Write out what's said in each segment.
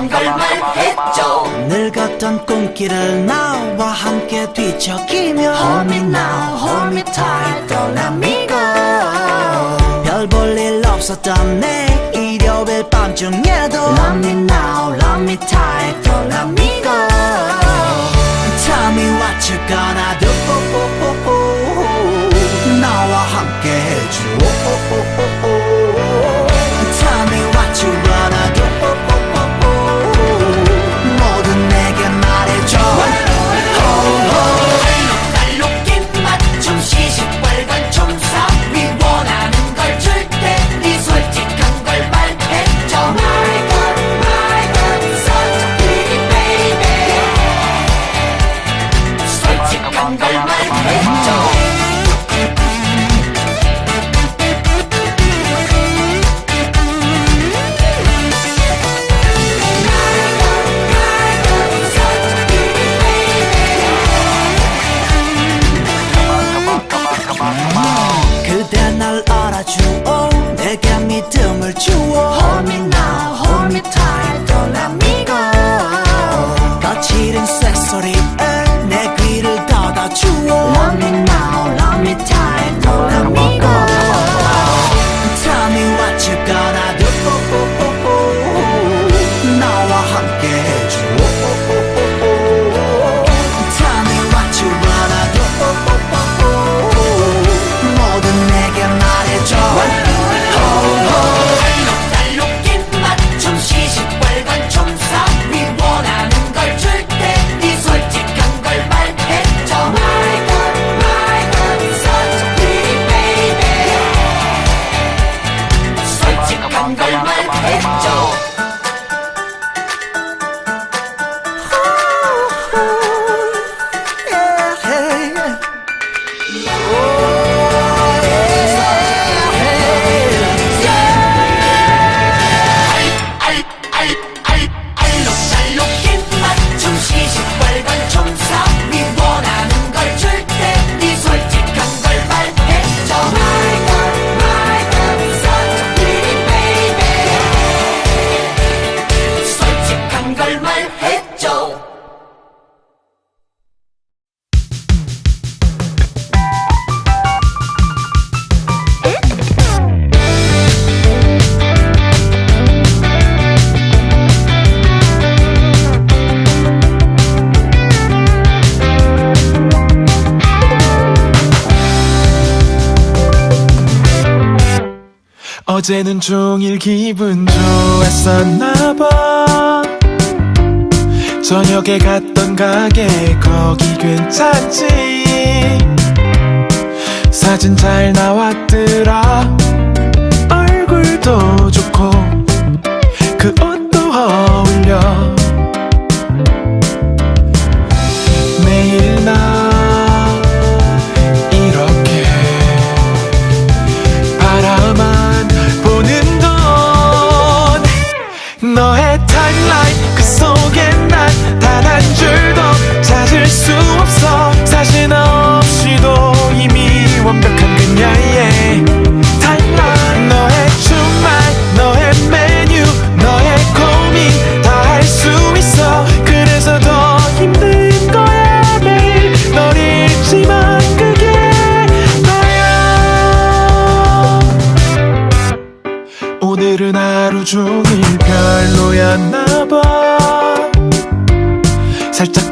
정갈만 했죠 늙었던 꿈길을 나와 함께 뒤척이며 Hold me now, hold me tight, 떠나미고 별볼 일 없었던 내 일요일 밤 중에도 Love me now, love me tight, 떠나미고 Tell me what you gonna do 너와 함께 해줘 어제는 종일 기분 좋았었나봐. 저녁에 갔던 가게 거기 괜찮지? 사진 잘 나왔더라. 얼굴도 좋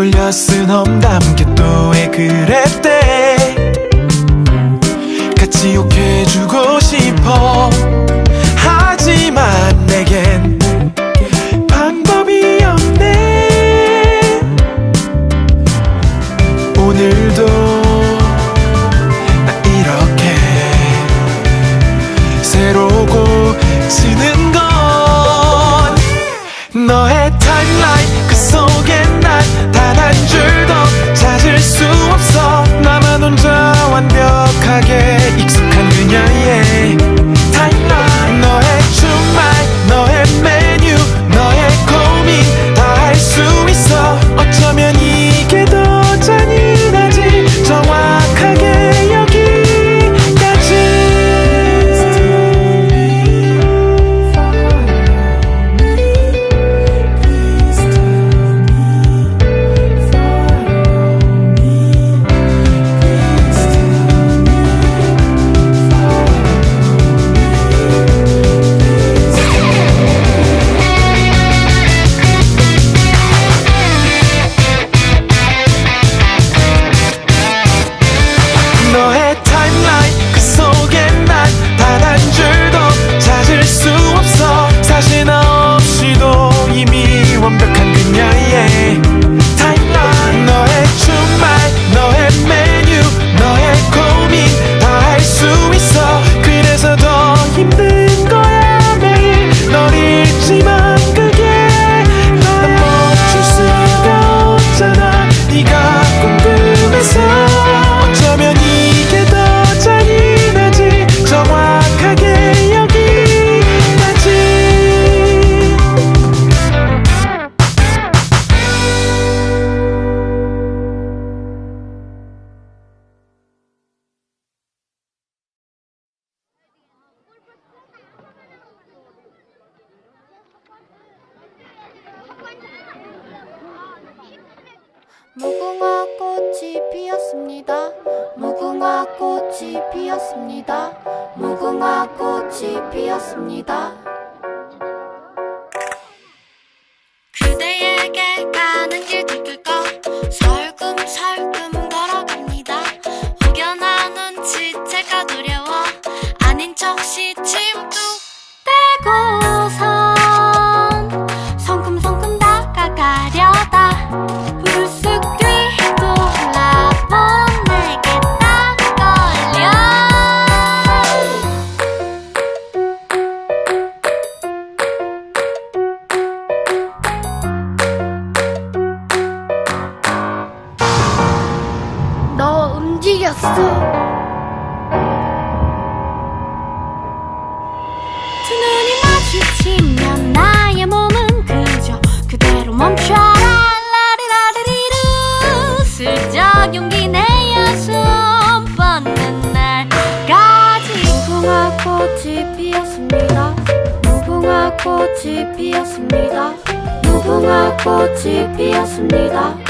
돌려 쓴 험담게 또 왜 그랬대? 같이 욕해주고 싶어. 하지만 내게 타임라인 그 속에 난단한 줄도 찾을 수 없어. 나만 혼자 완벽하게 익숙 무궁화 꽃이 피었습니다. 무궁화 꽃이 피었습니다. 무궁화 꽃이 피었습니다. 무궁화 꽃이 피었습니다.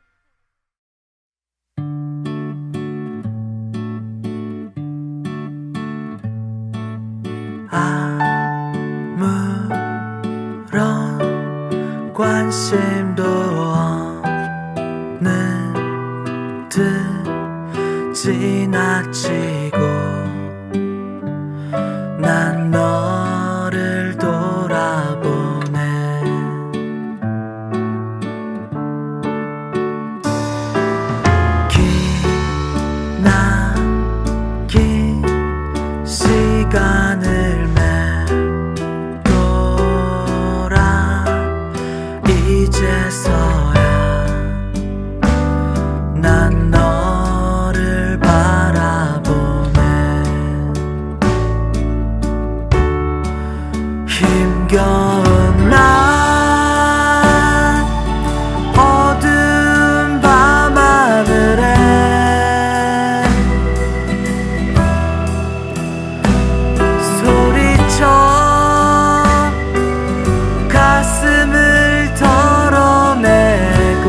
힘겨운 날 어두운 밤 하늘에 소리쳐 가슴을 덜어내고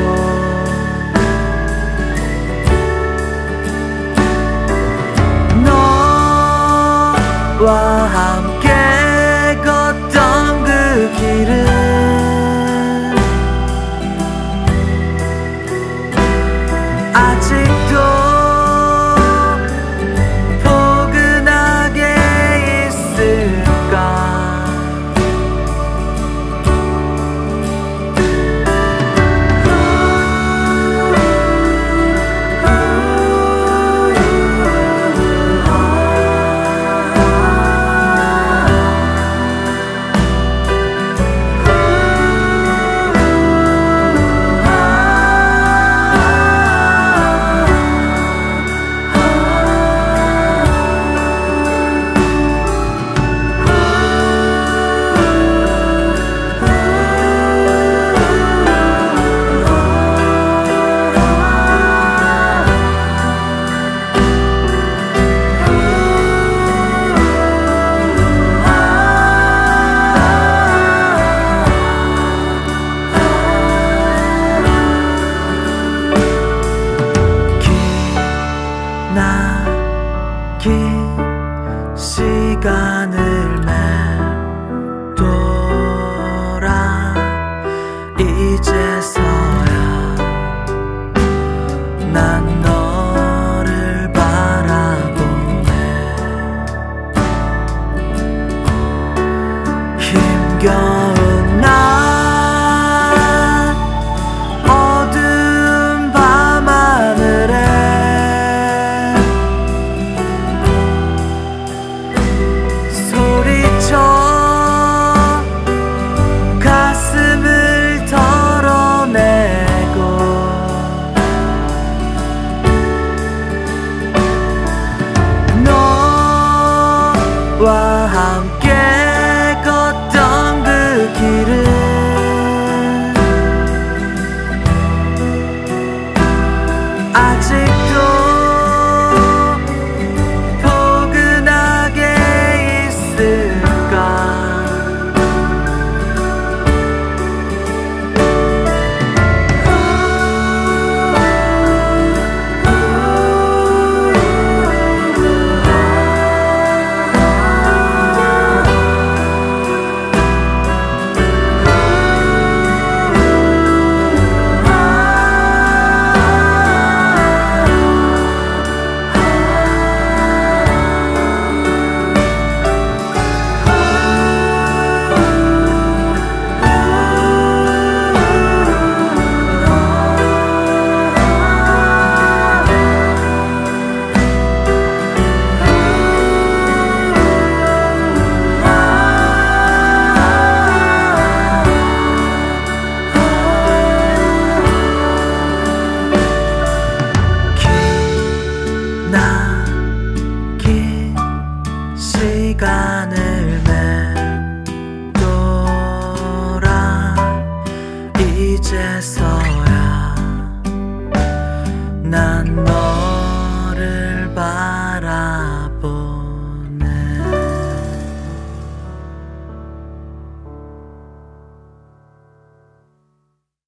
와 함께 complicated